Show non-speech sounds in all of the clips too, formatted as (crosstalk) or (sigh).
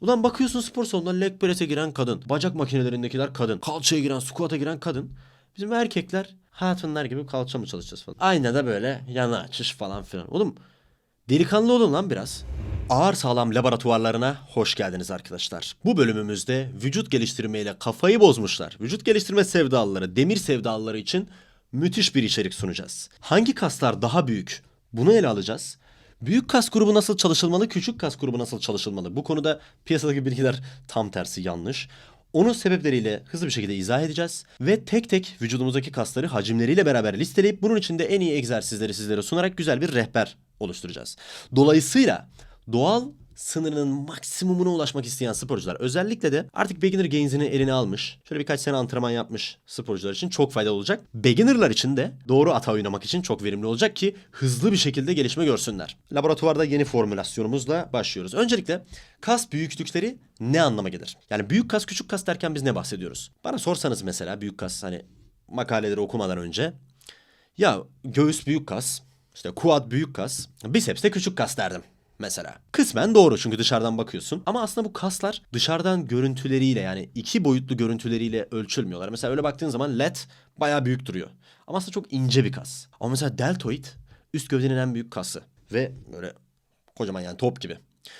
Ulan bakıyorsun spor salonunda leg press'e giren kadın. Bacak makinelerindekiler kadın. Kalçaya giren, squat'a giren kadın. Bizim erkekler hatunlar gibi kalça mı çalışacağız falan. Aynen da böyle yana açış falan filan. Oğlum delikanlı olun lan biraz. Ağır sağlam laboratuvarlarına hoş geldiniz arkadaşlar. Bu bölümümüzde vücut geliştirmeyle kafayı bozmuşlar. Vücut geliştirme sevdalıları, demir sevdalıları için müthiş bir içerik sunacağız. Hangi kaslar daha büyük? Bunu ele alacağız. Büyük kas grubu nasıl çalışılmalı, küçük kas grubu nasıl çalışılmalı? Bu konuda piyasadaki bilgiler tam tersi yanlış. Onun sebepleriyle hızlı bir şekilde izah edeceğiz ve tek tek vücudumuzdaki kasları hacimleriyle beraber listeleyip bunun içinde en iyi egzersizleri sizlere sunarak güzel bir rehber oluşturacağız. Dolayısıyla doğal sınırının maksimumuna ulaşmak isteyen sporcular özellikle de artık beginner gains'ini eline almış, şöyle birkaç sene antrenman yapmış sporcular için çok faydalı olacak. Beginner'lar için de doğru ata oynamak için çok verimli olacak ki hızlı bir şekilde gelişme görsünler. Laboratuvarda yeni formülasyonumuzla başlıyoruz. Öncelikle kas büyüklükleri ne anlama gelir? Yani büyük kas küçük kas derken biz ne bahsediyoruz? Bana sorsanız mesela büyük kas hani makaleleri okumadan önce ya göğüs büyük kas, işte quad büyük kas, biceps de küçük kas derdim mesela. Kısmen doğru çünkü dışarıdan bakıyorsun. Ama aslında bu kaslar dışarıdan görüntüleriyle yani iki boyutlu görüntüleriyle ölçülmüyorlar. Mesela öyle baktığın zaman lat bayağı büyük duruyor. Ama aslında çok ince bir kas. Ama mesela deltoid üst gövdenin en büyük kası. Ve böyle kocaman yani top gibi.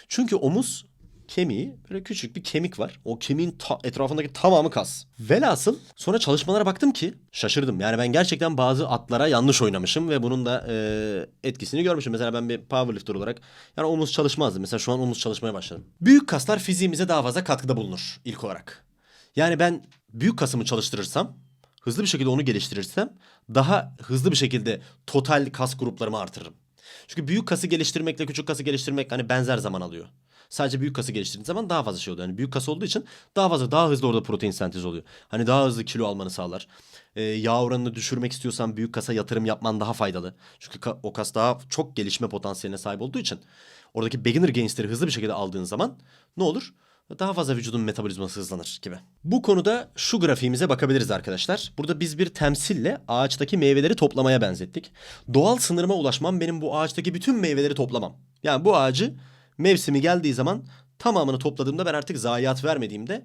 Çünkü omuz kemiği böyle küçük bir kemik var. O kemiğin ta- etrafındaki tamamı kas. Velhasıl sonra çalışmalara baktım ki şaşırdım. Yani ben gerçekten bazı atlara yanlış oynamışım ve bunun da e, etkisini görmüşüm. Mesela ben bir powerlifter olarak yani omuz çalışmazdım. Mesela şu an omuz çalışmaya başladım. Büyük kaslar fiziğimize daha fazla katkıda bulunur ilk olarak. Yani ben büyük kasımı çalıştırırsam hızlı bir şekilde onu geliştirirsem daha hızlı bir şekilde total kas gruplarımı artırırım. Çünkü büyük kası geliştirmekle küçük kası geliştirmek hani benzer zaman alıyor. Sadece büyük kası geliştirdiğin zaman daha fazla şey oluyor. Yani büyük kas olduğu için daha fazla daha hızlı orada protein sentezi oluyor. Hani daha hızlı kilo almanı sağlar. Ee, yağ oranını düşürmek istiyorsan büyük kasa yatırım yapman daha faydalı. Çünkü ka- o kas daha çok gelişme potansiyeline sahip olduğu için oradaki beginner gains'leri hızlı bir şekilde aldığın zaman ne olur? Daha fazla vücudun metabolizması hızlanır gibi. Bu konuda şu grafiğimize bakabiliriz arkadaşlar. Burada biz bir temsille ağaçtaki meyveleri toplamaya benzettik. Doğal sınırıma ulaşmam benim bu ağaçtaki bütün meyveleri toplamam. Yani bu ağacı mevsimi geldiği zaman tamamını topladığımda ben artık zayiat vermediğimde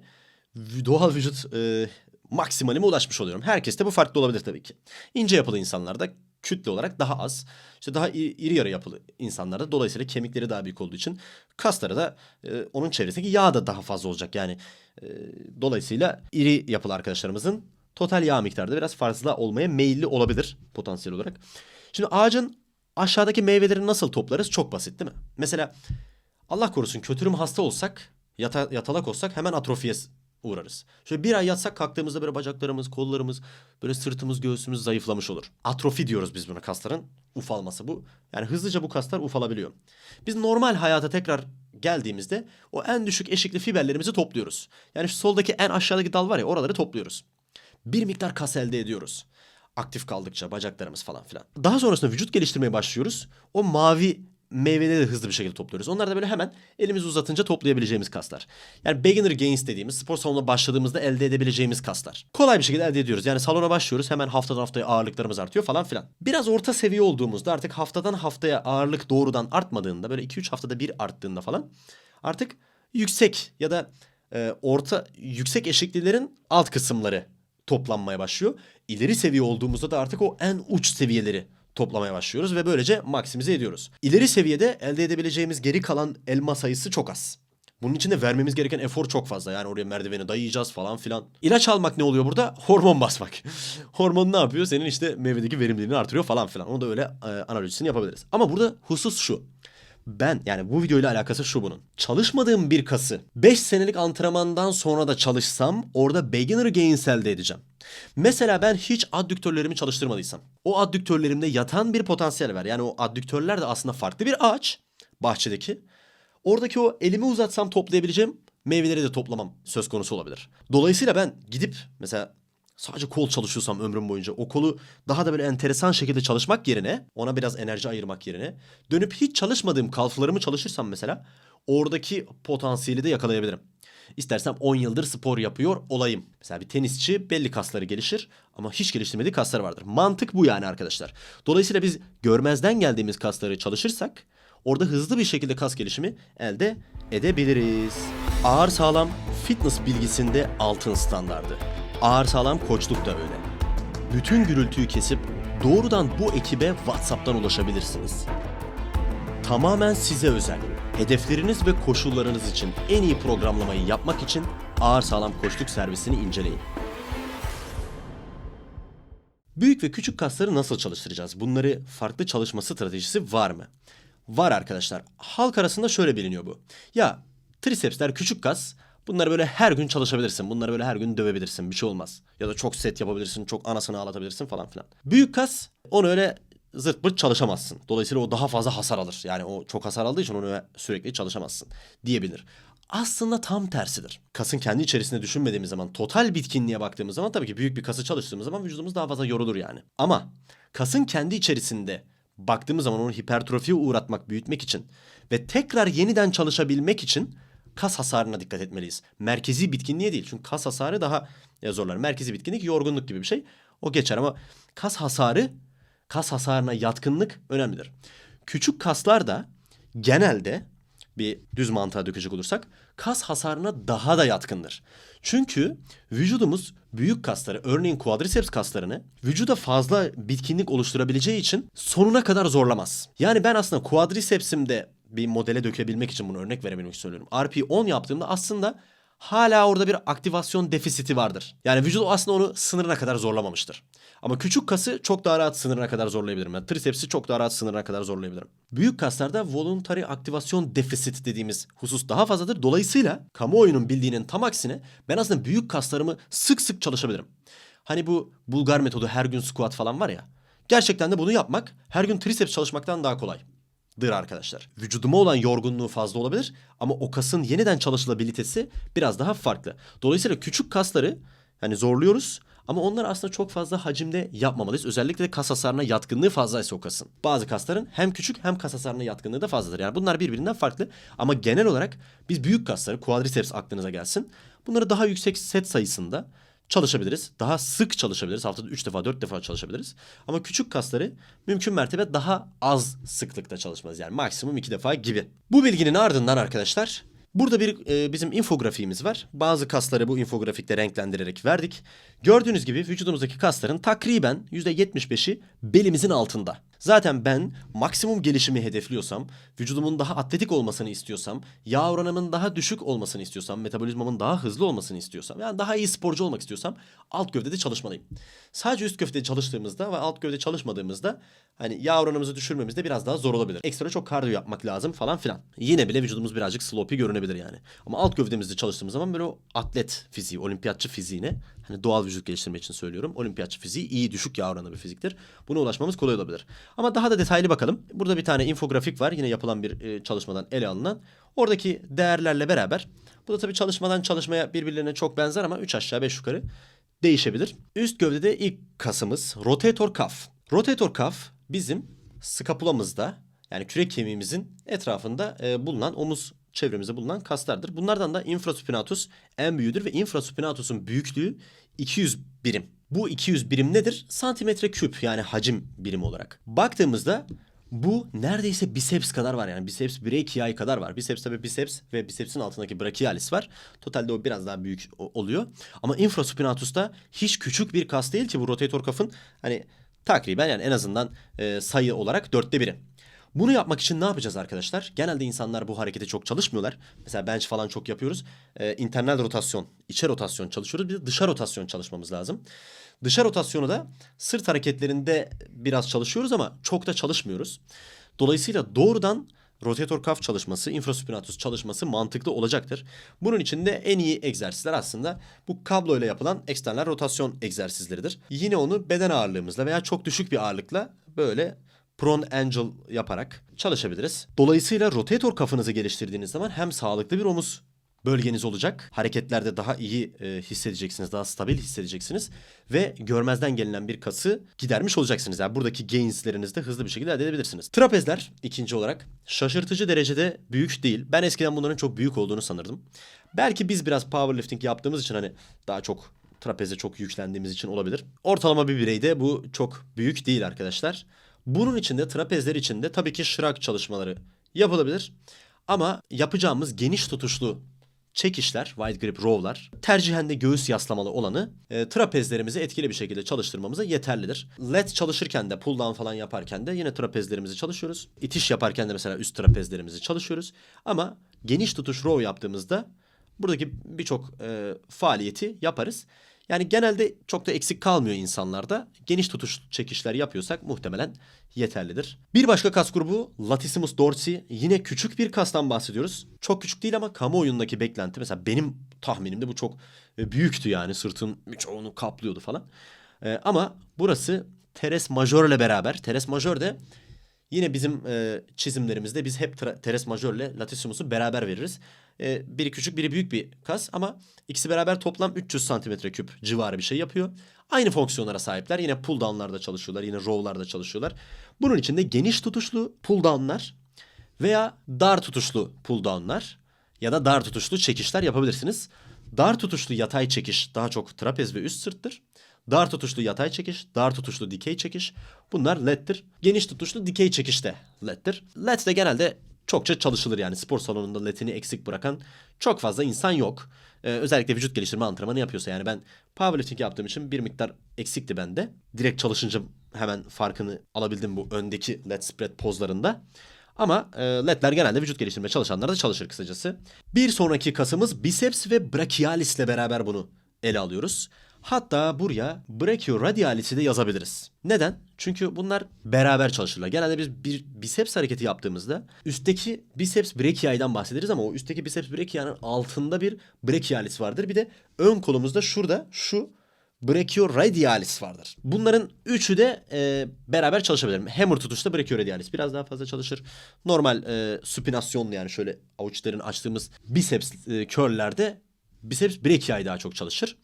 doğal vücut e, maksimalime ulaşmış oluyorum. Herkes de bu farklı olabilir tabii ki. İnce yapılı insanlarda kütle olarak daha az. İşte daha iri, yarı yapılı insanlarda dolayısıyla kemikleri daha büyük olduğu için kasları da e, onun çevresindeki yağ da daha fazla olacak. Yani e, dolayısıyla iri yapılı arkadaşlarımızın total yağ miktarı da biraz fazla olmaya meyilli olabilir potansiyel olarak. Şimdi ağacın aşağıdaki meyvelerini nasıl toplarız? Çok basit değil mi? Mesela Allah korusun kötürüm hasta olsak, yata, yatalak olsak hemen atrofiye uğrarız. Şöyle bir ay yatsak kalktığımızda böyle bacaklarımız, kollarımız, böyle sırtımız, göğsümüz zayıflamış olur. Atrofi diyoruz biz buna kasların ufalması bu. Yani hızlıca bu kaslar ufalabiliyor. Biz normal hayata tekrar geldiğimizde o en düşük eşikli fiberlerimizi topluyoruz. Yani şu soldaki en aşağıdaki dal var ya oraları topluyoruz. Bir miktar kas elde ediyoruz. Aktif kaldıkça bacaklarımız falan filan. Daha sonrasında vücut geliştirmeye başlıyoruz. O mavi meyveleri de hızlı bir şekilde topluyoruz. Onlar da böyle hemen elimizi uzatınca toplayabileceğimiz kaslar. Yani beginner gains dediğimiz spor salonuna başladığımızda elde edebileceğimiz kaslar. Kolay bir şekilde elde ediyoruz. Yani salona başlıyoruz hemen haftadan haftaya ağırlıklarımız artıyor falan filan. Biraz orta seviye olduğumuzda artık haftadan haftaya ağırlık doğrudan artmadığında böyle 2-3 haftada bir arttığında falan artık yüksek ya da e, orta yüksek eşiklilerin alt kısımları toplanmaya başlıyor. İleri seviye olduğumuzda da artık o en uç seviyeleri toplamaya başlıyoruz ve böylece maksimize ediyoruz. İleri seviyede elde edebileceğimiz geri kalan elma sayısı çok az. Bunun için de vermemiz gereken efor çok fazla. Yani oraya merdiveni dayayacağız falan filan. İlaç almak ne oluyor burada? Hormon basmak. (laughs) Hormon ne yapıyor? Senin işte meyvedeki verimliliğini artırıyor falan filan. Onu da öyle e, analojisini yapabiliriz. Ama burada husus şu. Ben yani bu videoyla alakası şu bunun. Çalışmadığım bir kası 5 senelik antrenmandan sonra da çalışsam orada beginner gains elde edeceğim. Mesela ben hiç addüktörlerimi çalıştırmadıysam o addüktörlerimde yatan bir potansiyel var. Yani o addüktörler de aslında farklı bir ağaç bahçedeki. Oradaki o elimi uzatsam toplayabileceğim meyveleri de toplamam söz konusu olabilir. Dolayısıyla ben gidip mesela sadece kol çalışıyorsam ömrüm boyunca o kolu daha da böyle enteresan şekilde çalışmak yerine ona biraz enerji ayırmak yerine dönüp hiç çalışmadığım kalflarımı çalışırsam mesela oradaki potansiyeli de yakalayabilirim. İstersem 10 yıldır spor yapıyor olayım. Mesela bir tenisçi belli kasları gelişir ama hiç geliştirmediği kaslar vardır. Mantık bu yani arkadaşlar. Dolayısıyla biz görmezden geldiğimiz kasları çalışırsak orada hızlı bir şekilde kas gelişimi elde edebiliriz. Ağır sağlam fitness bilgisinde altın standardı. Ağır sağlam koçluk da öyle. Bütün gürültüyü kesip doğrudan bu ekibe WhatsApp'tan ulaşabilirsiniz. Tamamen size özel. Hedefleriniz ve koşullarınız için en iyi programlamayı yapmak için Ağır Sağlam Koçluk servisini inceleyin. Büyük ve küçük kasları nasıl çalıştıracağız? Bunları farklı çalışma stratejisi var mı? Var arkadaşlar. Halk arasında şöyle biliniyor bu. Ya trisepsler küçük kas. Bunları böyle her gün çalışabilirsin. Bunları böyle her gün dövebilirsin. Bir şey olmaz. Ya da çok set yapabilirsin. Çok anasını ağlatabilirsin falan filan. Büyük kas onu öyle zırt pırt çalışamazsın. Dolayısıyla o daha fazla hasar alır. Yani o çok hasar aldığı için onu sürekli çalışamazsın diyebilir. Aslında tam tersidir. Kasın kendi içerisinde düşünmediğimiz zaman, total bitkinliğe baktığımız zaman tabii ki büyük bir kası çalıştığımız zaman vücudumuz daha fazla yorulur yani. Ama kasın kendi içerisinde baktığımız zaman onu hipertrofiye uğratmak, büyütmek için ve tekrar yeniden çalışabilmek için kas hasarına dikkat etmeliyiz. Merkezi bitkinliğe değil. Çünkü kas hasarı daha ya zorlar. Merkezi bitkinlik yorgunluk gibi bir şey. O geçer ama kas hasarı, kas hasarına yatkınlık önemlidir. Küçük kaslar da genelde bir düz mantığa dökecek olursak kas hasarına daha da yatkındır. Çünkü vücudumuz büyük kasları örneğin quadriceps kaslarını vücuda fazla bitkinlik oluşturabileceği için sonuna kadar zorlamaz. Yani ben aslında quadricepsimde bir modele dökebilmek için bunu örnek verebilmek söylüyorum. RP10 yaptığımda aslında hala orada bir aktivasyon defisiti vardır. Yani vücut aslında onu sınırına kadar zorlamamıştır. Ama küçük kası çok daha rahat sınırına kadar zorlayabilirim. Yani tricepsi çok daha rahat sınırına kadar zorlayabilirim. Büyük kaslarda voluntary aktivasyon defisit dediğimiz husus daha fazladır. Dolayısıyla kamuoyunun bildiğinin tam aksine ben aslında büyük kaslarımı sık sık çalışabilirim. Hani bu Bulgar metodu her gün squat falan var ya. Gerçekten de bunu yapmak her gün triceps çalışmaktan daha kolay dır arkadaşlar. Vücuduma olan yorgunluğu fazla olabilir ama o kasın yeniden çalışılabilitesi biraz daha farklı. Dolayısıyla küçük kasları hani zorluyoruz ama onlar aslında çok fazla hacimde yapmamalıyız. Özellikle de kas hasarına yatkınlığı fazlaysa o kasın. Bazı kasların hem küçük hem kas hasarına yatkınlığı da fazladır. Yani bunlar birbirinden farklı ama genel olarak biz büyük kasları quadriceps aklınıza gelsin. Bunları daha yüksek set sayısında çalışabiliriz. Daha sık çalışabiliriz. Haftada 3 defa 4 defa çalışabiliriz. Ama küçük kasları mümkün mertebe daha az sıklıkta çalışmalıyız. Yani maksimum 2 defa gibi. Bu bilginin ardından arkadaşlar Burada bir e, bizim infografiğimiz var. Bazı kasları bu infografikte renklendirerek verdik. Gördüğünüz gibi vücudumuzdaki kasların takriben %75'i belimizin altında. Zaten ben maksimum gelişimi hedefliyorsam, vücudumun daha atletik olmasını istiyorsam, yağ oranımın daha düşük olmasını istiyorsam, metabolizmamın daha hızlı olmasını istiyorsam, yani daha iyi sporcu olmak istiyorsam alt gövdede çalışmalıyım. Sadece üst gövdede çalıştığımızda ve alt gövde çalışmadığımızda hani yağ oranımızı düşürmemizde biraz daha zor olabilir. Ekstra çok kardiyo yapmak lazım falan filan. Yine bile vücudumuz birazcık sloppy görünebilir yani. Ama alt gövdemizde çalıştığımız zaman böyle o atlet fiziği, olimpiyatçı fiziğine hani doğal vücut geliştirme için söylüyorum. Olimpiyatçı fiziği iyi düşük yağ oranı bir fiziktir. Buna ulaşmamız kolay olabilir. Ama daha da detaylı bakalım. Burada bir tane infografik var. Yine yapılan bir e, çalışmadan ele alınan. Oradaki değerlerle beraber bu da tabii çalışmadan çalışmaya birbirlerine çok benzer ama 3 aşağı 5 yukarı değişebilir. Üst gövdede ilk kasımız rotator cuff. Rotator cuff bizim skapulamızda yani kürek kemiğimizin etrafında e, bulunan omuz çevremizde bulunan kaslardır. Bunlardan da infrasuppinatus en büyüğüdür ve infrasuppinatus'un büyüklüğü 200 birim. Bu 200 birim nedir? Santimetre küp yani hacim birimi olarak. Baktığımızda bu neredeyse biceps kadar var yani biceps brachiae kadar var. Biceps tabii biceps ve bicepsin altındaki brachialis var. Totalde o biraz daha büyük oluyor. Ama infrasuppinatus da hiç küçük bir kas değil ki bu rotator cuff'ın hani takriben yani en azından e, sayı olarak dörtte biri. Bunu yapmak için ne yapacağız arkadaşlar? Genelde insanlar bu harekete çok çalışmıyorlar. Mesela bench falan çok yapıyoruz. Ee, internal rotasyon, içe rotasyon çalışıyoruz. Bir de dışa rotasyon çalışmamız lazım. Dışa rotasyonu da sırt hareketlerinde biraz çalışıyoruz ama çok da çalışmıyoruz. Dolayısıyla doğrudan rotator cuff çalışması, infrasuppinatus çalışması mantıklı olacaktır. Bunun için de en iyi egzersizler aslında bu kablo ile yapılan eksternal rotasyon egzersizleridir. Yine onu beden ağırlığımızla veya çok düşük bir ağırlıkla böyle prone angel yaparak çalışabiliriz. Dolayısıyla rotator kafınızı geliştirdiğiniz zaman hem sağlıklı bir omuz bölgeniz olacak. Hareketlerde daha iyi e, hissedeceksiniz, daha stabil hissedeceksiniz ve görmezden gelinen bir kası gidermiş olacaksınız. Yani buradaki gainslerinizi de hızlı bir şekilde elde edebilirsiniz. Trapezler ikinci olarak şaşırtıcı derecede büyük değil. Ben eskiden bunların çok büyük olduğunu sanırdım. Belki biz biraz powerlifting yaptığımız için hani daha çok trapeze çok yüklendiğimiz için olabilir. Ortalama bir bireyde bu çok büyük değil arkadaşlar. Bunun içinde trapezler içinde tabii ki şırak çalışmaları yapılabilir. Ama yapacağımız geniş tutuşlu çekişler, wide grip row'lar, tercihen de göğüs yaslamalı olanı e, trapezlerimizi etkili bir şekilde çalıştırmamıza yeterlidir. Lat çalışırken de pull down falan yaparken de yine trapezlerimizi çalışıyoruz. İtiş yaparken de mesela üst trapezlerimizi çalışıyoruz. Ama geniş tutuş row yaptığımızda buradaki birçok e, faaliyeti yaparız. Yani genelde çok da eksik kalmıyor insanlarda. Geniş tutuş çekişler yapıyorsak muhtemelen yeterlidir. Bir başka kas grubu latissimus dorsi. Yine küçük bir kastan bahsediyoruz. Çok küçük değil ama kamuoyundaki beklenti mesela benim tahminimde bu çok e, büyüktü yani sırtın birçoğunu kaplıyordu falan. E, ama burası teres majör ile beraber. Teres majör de Yine bizim e, çizimlerimizde biz hep teres majör ile latissimus'u beraber veririz. E, biri küçük biri büyük bir kas ama ikisi beraber toplam 300 santimetre küp civarı bir şey yapıyor. Aynı fonksiyonlara sahipler. Yine pull down'larda çalışıyorlar. Yine row'larda çalışıyorlar. Bunun içinde geniş tutuşlu pull down'lar veya dar tutuşlu pull down'lar ya da dar tutuşlu çekişler yapabilirsiniz. Dar tutuşlu yatay çekiş daha çok trapez ve üst sırttır. Dar tutuşlu yatay çekiş, dar tutuşlu dikey çekiş bunlar led'tir. Geniş tutuşlu dikey çekiş de led'tir. Led de genelde çokça çalışılır yani spor salonunda led'ini eksik bırakan çok fazla insan yok. Ee, özellikle vücut geliştirme antrenmanı yapıyorsa yani ben powerlifting yaptığım için bir miktar eksikti bende. Direkt çalışınca hemen farkını alabildim bu öndeki led spread pozlarında. Ama e, ledler genelde vücut geliştirmeye çalışanlar da çalışır kısacası. Bir sonraki kasımız biceps ve brachialis ile beraber bunu ele alıyoruz. Hatta buraya brachioradialis'i de yazabiliriz. Neden? Çünkü bunlar beraber çalışırlar. Genelde biz bir biceps hareketi yaptığımızda üstteki biceps brachia'dan bahsederiz ama o üstteki biceps brachia'nın altında bir brachialis vardır. Bir de ön kolumuzda şurada şu brachioradialis vardır. Bunların üçü de e, beraber çalışabilir. Hammer tutuşta brachioradialis biraz daha fazla çalışır. Normal e, supinasyonlu yani şöyle avuçlarını açtığımız biceps e, curllerde biceps brachiae daha çok çalışır.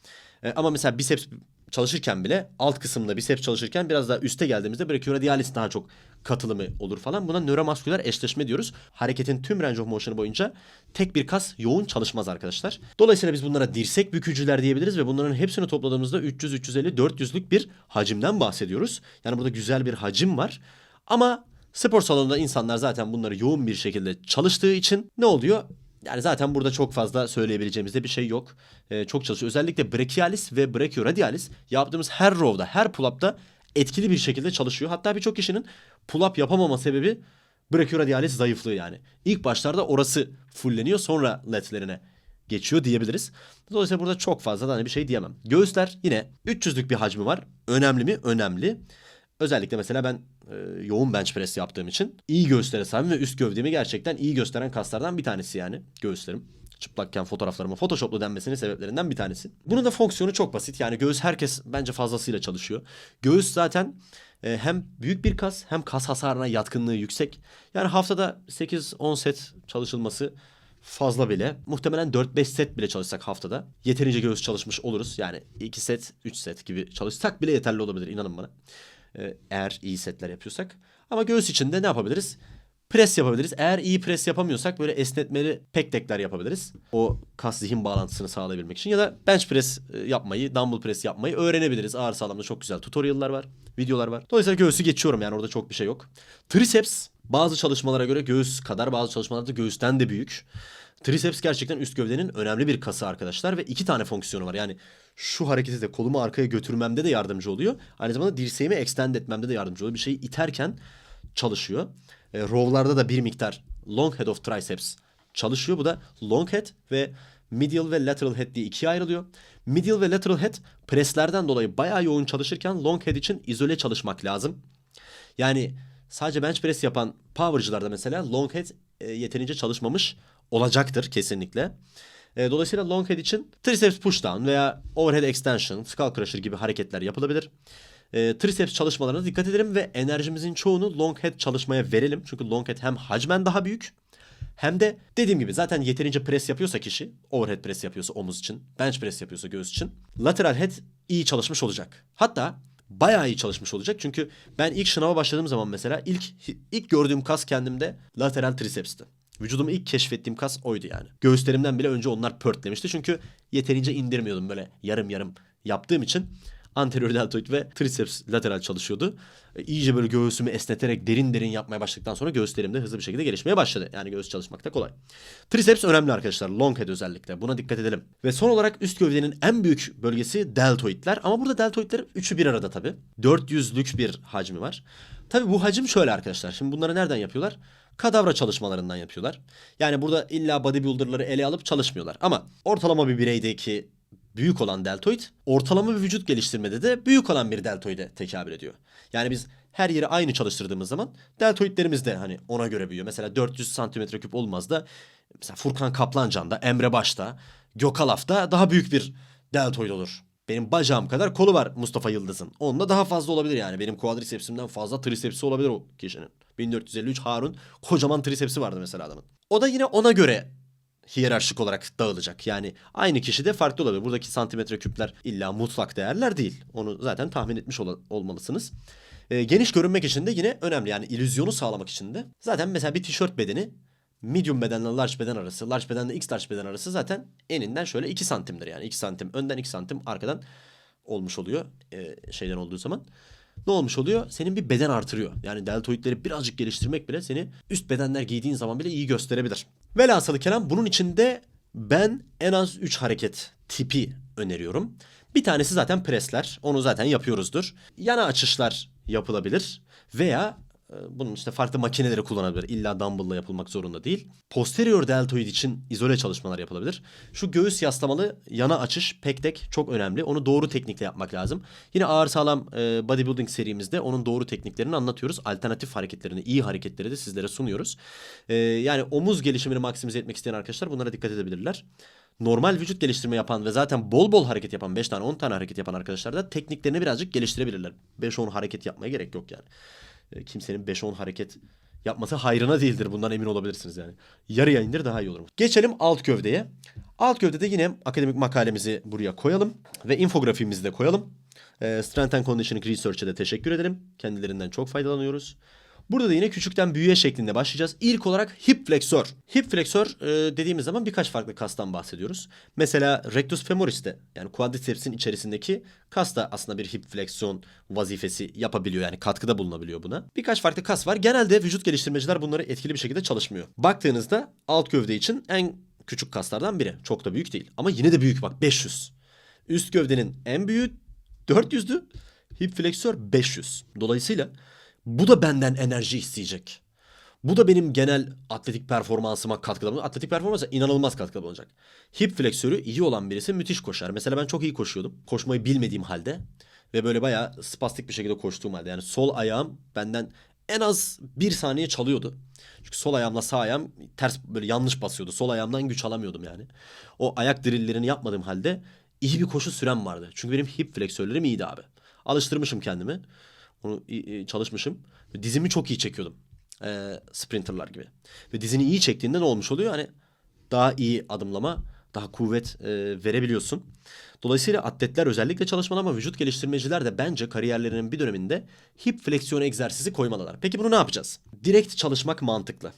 E, ama mesela biceps çalışırken bile alt kısımda biceps çalışırken biraz daha üste geldiğimizde brachioradialis daha çok katılımı olur falan. Buna nöromasküler eşleşme diyoruz. Hareketin tüm range of motion'ı boyunca tek bir kas yoğun çalışmaz arkadaşlar. Dolayısıyla biz bunlara dirsek bükücüler diyebiliriz ve bunların hepsini topladığımızda 300 350 400'lük bir hacimden bahsediyoruz. Yani burada güzel bir hacim var. Ama spor salonunda insanlar zaten bunları yoğun bir şekilde çalıştığı için ne oluyor? Yani zaten burada çok fazla söyleyebileceğimiz de bir şey yok. Ee, çok çalışıyor. Özellikle brachialis ve brachioradialis yaptığımız her row'da, her pull-up'ta etkili bir şekilde çalışıyor. Hatta birçok kişinin pull-up yapamama sebebi brachioradialis zayıflığı yani. İlk başlarda orası fulleniyor sonra ledlerine geçiyor diyebiliriz. Dolayısıyla burada çok fazla da hani bir şey diyemem. Göğüsler yine 300'lük bir hacmi var. Önemli mi? Önemli. Özellikle mesela ben e, yoğun bench press yaptığım için iyi göğüslere sahibim ve üst gövdemi gerçekten iyi gösteren kaslardan bir tanesi yani göğüslerim. Çıplakken fotoğraflarıma photoshoplu denmesinin sebeplerinden bir tanesi. Bunun da fonksiyonu çok basit. Yani göğüs herkes bence fazlasıyla çalışıyor. Göğüs zaten e, hem büyük bir kas hem kas hasarına yatkınlığı yüksek. Yani haftada 8-10 set çalışılması fazla bile. Muhtemelen 4-5 set bile çalışsak haftada yeterince göğüs çalışmış oluruz. Yani 2 set, 3 set gibi çalışsak bile yeterli olabilir inanın bana. Ee, eğer iyi setler yapıyorsak. Ama göğüs için de ne yapabiliriz? Pres yapabiliriz. Eğer iyi pres yapamıyorsak böyle esnetmeli pek tekler yapabiliriz. O kas zihin bağlantısını sağlayabilmek için. Ya da bench press e, yapmayı, dumbbell press yapmayı öğrenebiliriz. Ağır sağlamda çok güzel tutorial'lar var, videolar var. Dolayısıyla göğsü geçiyorum yani orada çok bir şey yok. Triceps bazı çalışmalara göre göğüs kadar bazı çalışmalarda göğüsten de büyük. Triceps gerçekten üst gövdenin önemli bir kası arkadaşlar ve iki tane fonksiyonu var. Yani şu hareketi de kolumu arkaya götürmemde de yardımcı oluyor. Aynı zamanda dirseğimi extend etmemde de yardımcı oluyor. Bir şeyi iterken çalışıyor. E, row'larda da bir miktar long head of triceps çalışıyor. Bu da long head ve medial ve lateral head diye ikiye ayrılıyor. Medial ve lateral head preslerden dolayı bayağı yoğun çalışırken long head için izole çalışmak lazım. Yani sadece bench press yapan power'cılarda mesela long head e, yeterince çalışmamış olacaktır kesinlikle. E, dolayısıyla long head için triceps push down veya overhead extension, skull crusher gibi hareketler yapılabilir. E, triceps çalışmalarına dikkat edelim ve enerjimizin çoğunu long head çalışmaya verelim. Çünkü long head hem hacmen daha büyük hem de dediğim gibi zaten yeterince pres yapıyorsa kişi, overhead pres yapıyorsa omuz için, bench press yapıyorsa göğüs için, lateral head iyi çalışmış olacak. Hatta bayağı iyi çalışmış olacak. Çünkü ben ilk sınava başladığım zaman mesela ilk ilk gördüğüm kas kendimde lateral tricepsti. Vücudumu ilk keşfettiğim kas oydu yani. Göğüslerimden bile önce onlar pörtlemişti. Çünkü yeterince indirmiyordum böyle yarım yarım yaptığım için. Anterior deltoid ve triceps lateral çalışıyordu. E, iyice böyle göğsümü esneterek derin derin yapmaya başladıktan sonra göğüslerim de hızlı bir şekilde gelişmeye başladı. Yani göğüs çalışmak da kolay. Triceps önemli arkadaşlar. Long head özellikle. Buna dikkat edelim. Ve son olarak üst gövdenin en büyük bölgesi deltoidler. Ama burada deltoidlerin üçü bir arada tabii. 400'lük bir hacmi var. Tabii bu hacim şöyle arkadaşlar. Şimdi bunları nereden yapıyorlar? Kadavra çalışmalarından yapıyorlar. Yani burada illa bodybuilder'ları ele alıp çalışmıyorlar. Ama ortalama bir bireydeki büyük olan deltoid ortalama bir vücut geliştirmede de büyük olan bir deltoide tekabül ediyor. Yani biz her yeri aynı çalıştırdığımız zaman deltoidlerimiz de hani ona göre büyüyor. Mesela 400 santimetre küp olmaz da mesela Furkan Kaplancan'da, Emre Baş'ta, Gökalaf'ta daha büyük bir deltoid olur. Benim bacağım kadar kolu var Mustafa Yıldız'ın. Onunla daha fazla olabilir yani. Benim quadricepsimden fazla trisepsi olabilir o kişinin. 1453 Harun kocaman trisepsi vardı mesela adamın. O da yine ona göre hiyerarşik olarak dağılacak. Yani aynı kişi de farklı olabilir. Buradaki santimetre küpler illa mutlak değerler değil. Onu zaten tahmin etmiş ol- olmalısınız. Ee, geniş görünmek için de yine önemli. Yani illüzyonu sağlamak için de. Zaten mesela bir tişört bedeni medium bedenle large beden arası, large bedenle x large beden arası zaten eninden şöyle 2 santimdir yani. 2 santim önden 2 santim arkadan olmuş oluyor e, şeyden olduğu zaman. Ne olmuş oluyor? Senin bir beden artırıyor. Yani deltoidleri birazcık geliştirmek bile seni üst bedenler giydiğin zaman bile iyi gösterebilir. Velhasılı kelam bunun içinde ben en az 3 hareket tipi öneriyorum. Bir tanesi zaten presler. Onu zaten yapıyoruzdur. Yana açışlar yapılabilir. Veya bunun işte farklı makineleri kullanabilir. İlla dumbbell'la yapılmak zorunda değil. Posterior deltoid için izole çalışmalar yapılabilir. Şu göğüs yaslamalı yana açış pek tek çok önemli. Onu doğru teknikle yapmak lazım. Yine ağır sağlam e, bodybuilding serimizde onun doğru tekniklerini anlatıyoruz. Alternatif hareketlerini, iyi hareketleri de sizlere sunuyoruz. E, yani omuz gelişimini maksimize etmek isteyen arkadaşlar bunlara dikkat edebilirler. Normal vücut geliştirme yapan ve zaten bol bol hareket yapan 5 tane 10 tane hareket yapan arkadaşlar da tekniklerini birazcık geliştirebilirler. 5-10 hareket yapmaya gerek yok yani. E, kimsenin 5-10 hareket yapması hayrına değildir. Bundan emin olabilirsiniz yani. Yarıya indir daha iyi olur. Geçelim alt gövdeye. Alt gövdede yine akademik makalemizi buraya koyalım. Ve infografimizi de koyalım. E, Strength and Conditioning Research'e de teşekkür ederim. Kendilerinden çok faydalanıyoruz. Burada da yine küçükten büyüğe şeklinde başlayacağız. İlk olarak hip fleksör. Hip fleksör e, dediğimiz zaman birkaç farklı kastan bahsediyoruz. Mesela rectus femoris'te yani quadriceps'in içerisindeki kas da aslında bir hip fleksiyon vazifesi yapabiliyor. Yani katkıda bulunabiliyor buna. Birkaç farklı kas var. Genelde vücut geliştirmeciler bunları etkili bir şekilde çalışmıyor. Baktığınızda alt gövde için en küçük kaslardan biri. Çok da büyük değil. Ama yine de büyük bak 500. Üst gövdenin en büyüğü 400'dü. Hip fleksör 500. Dolayısıyla bu da benden enerji isteyecek. Bu da benim genel atletik performansıma katkıda bulunacak. Atletik performansa inanılmaz katkıda bulunacak. Hip fleksörü iyi olan birisi müthiş koşar. Mesela ben çok iyi koşuyordum. Koşmayı bilmediğim halde ve böyle bayağı spastik bir şekilde koştuğum halde. Yani sol ayağım benden en az bir saniye çalıyordu. Çünkü sol ayağımla sağ ayağım ters böyle yanlış basıyordu. Sol ayağımdan güç alamıyordum yani. O ayak drillerini yapmadığım halde iyi bir koşu sürem vardı. Çünkü benim hip fleksörlerim iyiydi abi. Alıştırmışım kendimi. Onu çalışmışım. Dizimi çok iyi çekiyordum. Ee, sprinterlar gibi. Ve dizini iyi çektiğinde ne olmuş oluyor? Hani daha iyi adımlama, daha kuvvet e, verebiliyorsun. Dolayısıyla atletler özellikle çalışmalı ama vücut geliştirmeciler de bence kariyerlerinin bir döneminde hip fleksiyon egzersizi koymalılar. Peki bunu ne yapacağız? Direkt çalışmak mantıklı.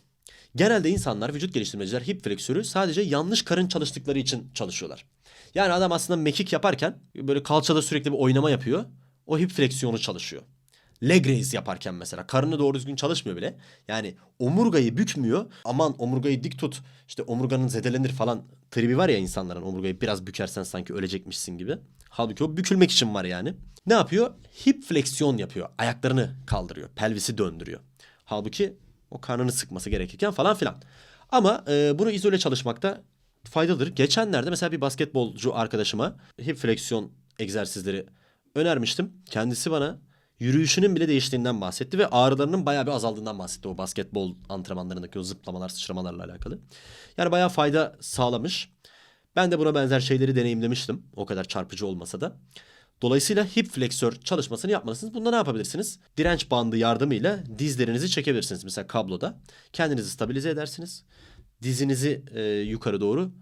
Genelde insanlar, vücut geliştirmeciler hip fleksörü sadece yanlış karın çalıştıkları için çalışıyorlar. Yani adam aslında mekik yaparken böyle kalçada sürekli bir oynama yapıyor. O hip fleksiyonu çalışıyor. Leg raise yaparken mesela karnı doğru düzgün çalışmıyor bile. Yani omurgayı bükmüyor. Aman omurgayı dik tut. İşte omurganın zedelenir falan. Tribi var ya insanların omurgayı biraz bükersen sanki ölecekmişsin gibi. Halbuki o bükülmek için var yani. Ne yapıyor? Hip fleksiyon yapıyor. Ayaklarını kaldırıyor. Pelvisi döndürüyor. Halbuki o karnını sıkması gerekirken falan filan. Ama e, bunu izole çalışmakta faydalıdır. Geçenlerde mesela bir basketbolcu arkadaşıma hip fleksiyon egzersizleri önermiştim. Kendisi bana yürüyüşünün bile değiştiğinden bahsetti ve ağrılarının bayağı bir azaldığından bahsetti o basketbol antrenmanlarındaki o zıplamalar, sıçramalarla alakalı. Yani bayağı fayda sağlamış. Ben de buna benzer şeyleri deneyimlemiştim. O kadar çarpıcı olmasa da. Dolayısıyla hip fleksör çalışmasını yapmalısınız. Bunda ne yapabilirsiniz? Direnç bandı yardımıyla dizlerinizi çekebilirsiniz. Mesela kabloda. Kendinizi stabilize edersiniz. Dizinizi e, yukarı doğru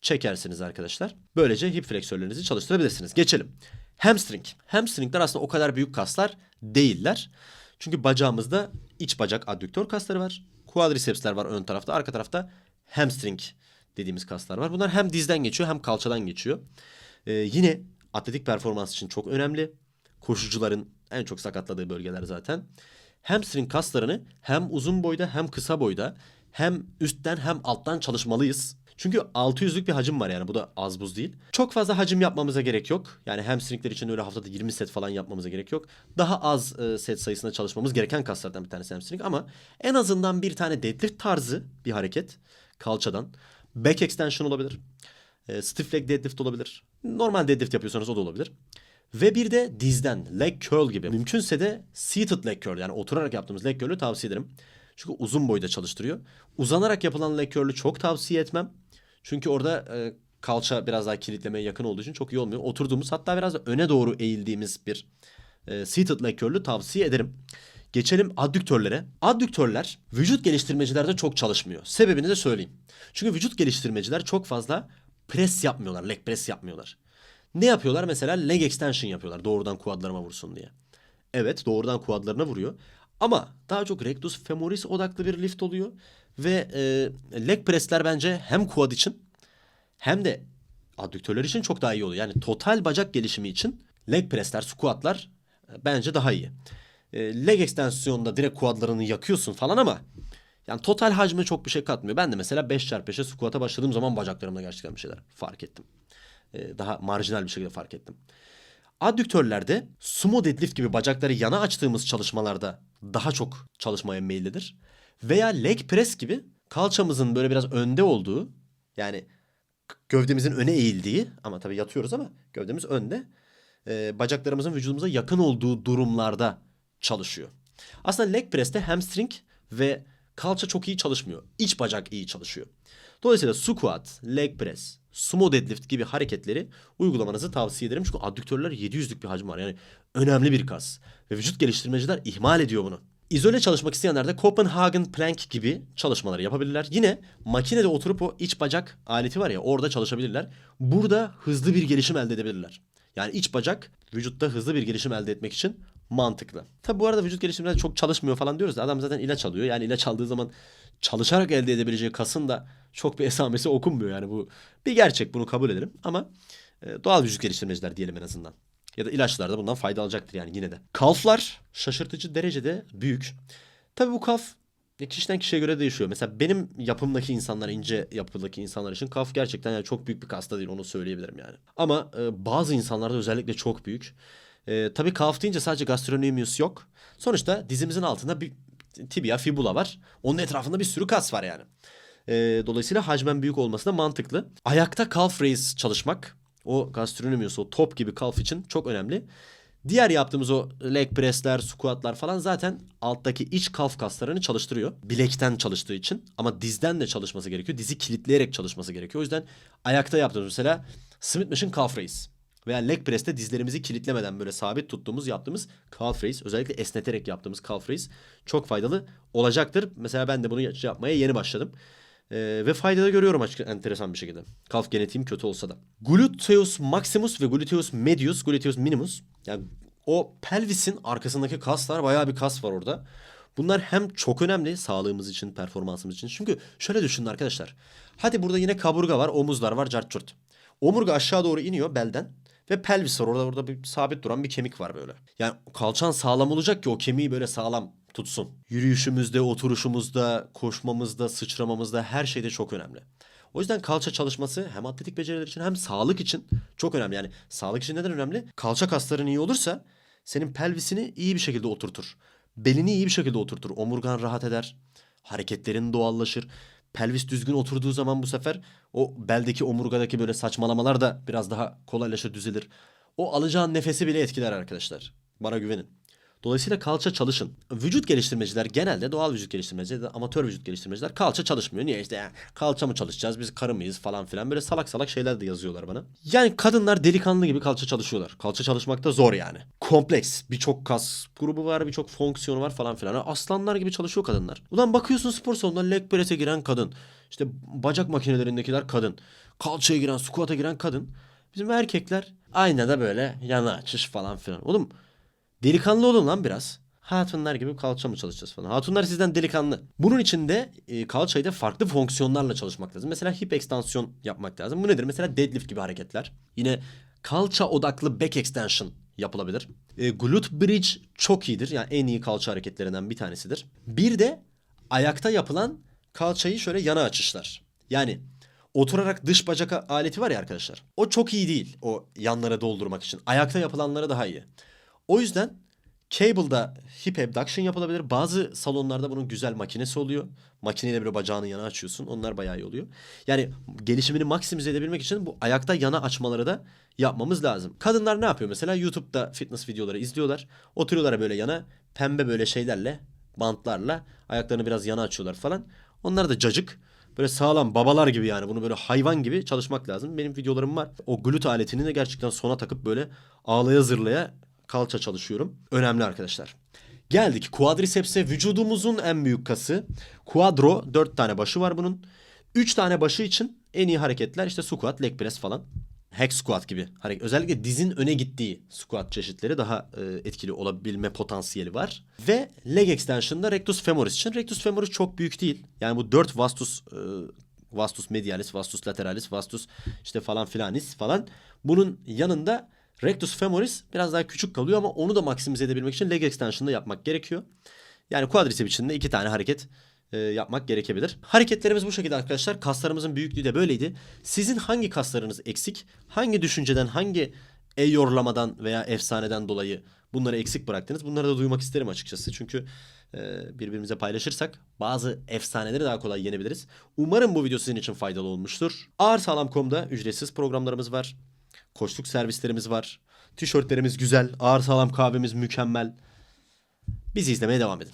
çekersiniz arkadaşlar. Böylece hip fleksörlerinizi çalıştırabilirsiniz. Geçelim. Hamstring. Hamstringler aslında o kadar büyük kaslar değiller. Çünkü bacağımızda iç bacak adduktör kasları var. Quadricepsler var ön tarafta. Arka tarafta hamstring dediğimiz kaslar var. Bunlar hem dizden geçiyor hem kalçadan geçiyor. Ee, yine atletik performans için çok önemli. Koşucuların en çok sakatladığı bölgeler zaten. Hamstring kaslarını hem uzun boyda hem kısa boyda hem üstten hem alttan çalışmalıyız. Çünkü 600'lük bir hacim var yani bu da az buz değil. Çok fazla hacim yapmamıza gerek yok. Yani hamstringler için öyle haftada 20 set falan yapmamıza gerek yok. Daha az e, set sayısında çalışmamız gereken kaslardan bir tanesi hamstring ama en azından bir tane deadlift tarzı bir hareket kalçadan. Back extension olabilir. E, stiff leg deadlift olabilir. Normal deadlift yapıyorsanız o da olabilir. Ve bir de dizden leg curl gibi. Mümkünse de seated leg curl yani oturarak yaptığımız leg curl'ü tavsiye ederim. Çünkü uzun boyda çalıştırıyor. Uzanarak yapılan leg curl'ü çok tavsiye etmem. Çünkü orada e, kalça biraz daha kilitlemeye yakın olduğu için çok iyi olmuyor. Oturduğumuz hatta biraz öne doğru eğildiğimiz bir e, seated leg curl'ü tavsiye ederim. Geçelim addüktörlere. Addüktörler vücut geliştirmecilerde çok çalışmıyor. Sebebini de söyleyeyim. Çünkü vücut geliştirmeciler çok fazla pres yapmıyorlar, leg press yapmıyorlar. Ne yapıyorlar? Mesela leg extension yapıyorlar doğrudan kuadlarıma vursun diye. Evet doğrudan kuadlarına vuruyor. Ama daha çok rectus femoris odaklı bir lift oluyor. Ve e, leg pressler bence hem kuad için hem de addüktörler için çok daha iyi oluyor. Yani total bacak gelişimi için leg pressler, squatlar e, bence daha iyi. E, leg ekstensyonda direkt kuadlarını yakıyorsun falan ama yani total hacme çok bir şey katmıyor. Ben de mesela 5x5'e squat'a başladığım zaman bacaklarımda gerçekten bir şeyler fark ettim. E, daha marjinal bir şekilde fark ettim. Addüktörlerde sumo deadlift gibi bacakları yana açtığımız çalışmalarda daha çok çalışmaya meyillidir. Veya leg press gibi kalçamızın böyle biraz önde olduğu yani gövdemizin öne eğildiği ama tabii yatıyoruz ama gövdemiz önde. e, bacaklarımızın vücudumuza yakın olduğu durumlarda çalışıyor. Aslında leg press'te hamstring ve kalça çok iyi çalışmıyor. İç bacak iyi çalışıyor. Dolayısıyla squat, leg press, sumo deadlift gibi hareketleri uygulamanızı tavsiye ederim. Çünkü addüktörler 700'lük bir hacim var. Yani önemli bir kas. Ve vücut geliştirmeciler ihmal ediyor bunu. İzole çalışmak isteyenler de Copenhagen Plank gibi çalışmaları yapabilirler. Yine makinede oturup o iç bacak aleti var ya orada çalışabilirler. Burada hızlı bir gelişim elde edebilirler. Yani iç bacak vücutta hızlı bir gelişim elde etmek için mantıklı. Tabi bu arada vücut gelişiminde çok çalışmıyor falan diyoruz da adam zaten ilaç alıyor. Yani ilaç aldığı zaman çalışarak elde edebileceği kasın da çok bir esamesi okunmuyor. Yani bu bir gerçek bunu kabul edelim ama e, doğal vücut geliştirmeciler diyelim en azından. Ya da ilaçlar da bundan fayda alacaktır yani yine de. Kalflar şaşırtıcı derecede büyük. Tabii bu kalf kişiden kişiye göre değişiyor. Mesela benim yapımdaki insanlar, ince yapıdaki insanlar için kalf gerçekten yani çok büyük bir kas da değil onu söyleyebilirim yani. Ama e, bazı insanlarda özellikle çok büyük. E, tabii kalf deyince sadece gastrocnemius yok. Sonuçta dizimizin altında bir tibia fibula var. Onun etrafında bir sürü kas var yani. E, dolayısıyla hacmen büyük olması da mantıklı. Ayakta calf raise çalışmak o gastrocnemius o top gibi kalf için çok önemli. Diğer yaptığımız o leg pressler, squatlar falan zaten alttaki iç kalf kaslarını çalıştırıyor. Bilekten çalıştığı için ama dizden de çalışması gerekiyor. Dizi kilitleyerek çalışması gerekiyor. O yüzden ayakta yaptığımız mesela Smith Machine Calf Raise veya leg press'te dizlerimizi kilitlemeden böyle sabit tuttuğumuz yaptığımız calf raise özellikle esneterek yaptığımız calf raise çok faydalı olacaktır. Mesela ben de bunu yapmaya yeni başladım. Ee, ve fayda da görüyorum açıkçası enteresan bir şekilde. Kalf genetiğim kötü olsa da. Gluteus maximus ve gluteus medius, gluteus minimus. Yani o pelvisin arkasındaki kaslar bayağı bir kas var orada. Bunlar hem çok önemli sağlığımız için, performansımız için. Çünkü şöyle düşünün arkadaşlar. Hadi burada yine kaburga var, omuzlar var, cart curt. Omurga aşağı doğru iniyor belden. Ve pelvis var. Orada orada bir sabit duran bir kemik var böyle. Yani kalçan sağlam olacak ki o kemiği böyle sağlam tutsun. Yürüyüşümüzde, oturuşumuzda, koşmamızda, sıçramamızda her şeyde çok önemli. O yüzden kalça çalışması hem atletik beceriler için hem sağlık için çok önemli. Yani sağlık için neden önemli? Kalça kasların iyi olursa senin pelvisini iyi bir şekilde oturtur. Belini iyi bir şekilde oturtur. Omurgan rahat eder. Hareketlerin doğallaşır. Pelvis düzgün oturduğu zaman bu sefer o beldeki omurgadaki böyle saçmalamalar da biraz daha kolaylaşır düzelir. O alacağın nefesi bile etkiler arkadaşlar. Bana güvenin. Dolayısıyla kalça çalışın. Vücut geliştirmeciler genelde doğal vücut geliştirmeciler amatör vücut geliştirmeciler kalça çalışmıyor. Niye işte ya, kalça mı çalışacağız biz karı mıyız falan filan böyle salak salak şeyler de yazıyorlar bana. Yani kadınlar delikanlı gibi kalça çalışıyorlar. Kalça çalışmak da zor yani. Kompleks birçok kas grubu var birçok fonksiyonu var falan filan. Aslanlar gibi çalışıyor kadınlar. Ulan bakıyorsun spor salonunda leg press'e giren kadın. İşte bacak makinelerindekiler kadın. Kalçaya giren squat'a giren kadın. Bizim erkekler aynada böyle yana açış falan filan. Oğlum Delikanlı olun lan biraz. Hatunlar gibi kalça mı çalışacağız falan. Hatunlar sizden delikanlı. Bunun için de e, kalçayı da farklı fonksiyonlarla çalışmak lazım. Mesela hip ekstansiyon yapmak lazım. Bu nedir? Mesela deadlift gibi hareketler. Yine kalça odaklı back extension yapılabilir. E, glute bridge çok iyidir. Yani en iyi kalça hareketlerinden bir tanesidir. Bir de ayakta yapılan kalçayı şöyle yana açışlar. Yani oturarak dış bacak aleti var ya arkadaşlar. O çok iyi değil o yanlara doldurmak için. Ayakta yapılanları daha iyi. O yüzden cable'da hip abduction yapılabilir. Bazı salonlarda bunun güzel makinesi oluyor. Makineyle böyle bacağını yana açıyorsun. Onlar bayağı iyi oluyor. Yani gelişimini maksimize edebilmek için bu ayakta yana açmaları da yapmamız lazım. Kadınlar ne yapıyor mesela? YouTube'da fitness videoları izliyorlar. Oturuyorlar böyle yana pembe böyle şeylerle, bantlarla ayaklarını biraz yana açıyorlar falan. Onlar da cacık. Böyle sağlam babalar gibi yani bunu böyle hayvan gibi çalışmak lazım. Benim videolarım var. O glute aletini de gerçekten sona takıp böyle ağlaya zırlaya kalça çalışıyorum. Önemli arkadaşlar. Geldik quadriceps'e vücudumuzun en büyük kası. Quadro 4 tane başı var bunun. 3 tane başı için en iyi hareketler işte squat, leg press falan. Hack squat gibi. hareket. Özellikle dizin öne gittiği squat çeşitleri daha e, etkili olabilme potansiyeli var. Ve leg extension'da rectus femoris için. Rectus femoris çok büyük değil. Yani bu 4 vastus e, vastus medialis, vastus lateralis, vastus işte falan filanis falan. Bunun yanında rectus femoris biraz daha küçük kalıyor ama onu da maksimize edebilmek için leg extension'da yapmak gerekiyor. Yani quadricep için de iki tane hareket e, yapmak gerekebilir. Hareketlerimiz bu şekilde arkadaşlar. Kaslarımızın büyüklüğü de böyleydi. Sizin hangi kaslarınız eksik? Hangi düşünceden, hangi e-yorlamadan veya efsaneden dolayı bunları eksik bıraktınız? Bunları da duymak isterim açıkçası. Çünkü e, birbirimize paylaşırsak bazı efsaneleri daha kolay yenebiliriz. Umarım bu video sizin için faydalı olmuştur. Ağırsağlam.com'da ücretsiz programlarımız var. Koçluk servislerimiz var. Tişörtlerimiz güzel. Ağır sağlam kahvemiz mükemmel. Bizi izlemeye devam edin.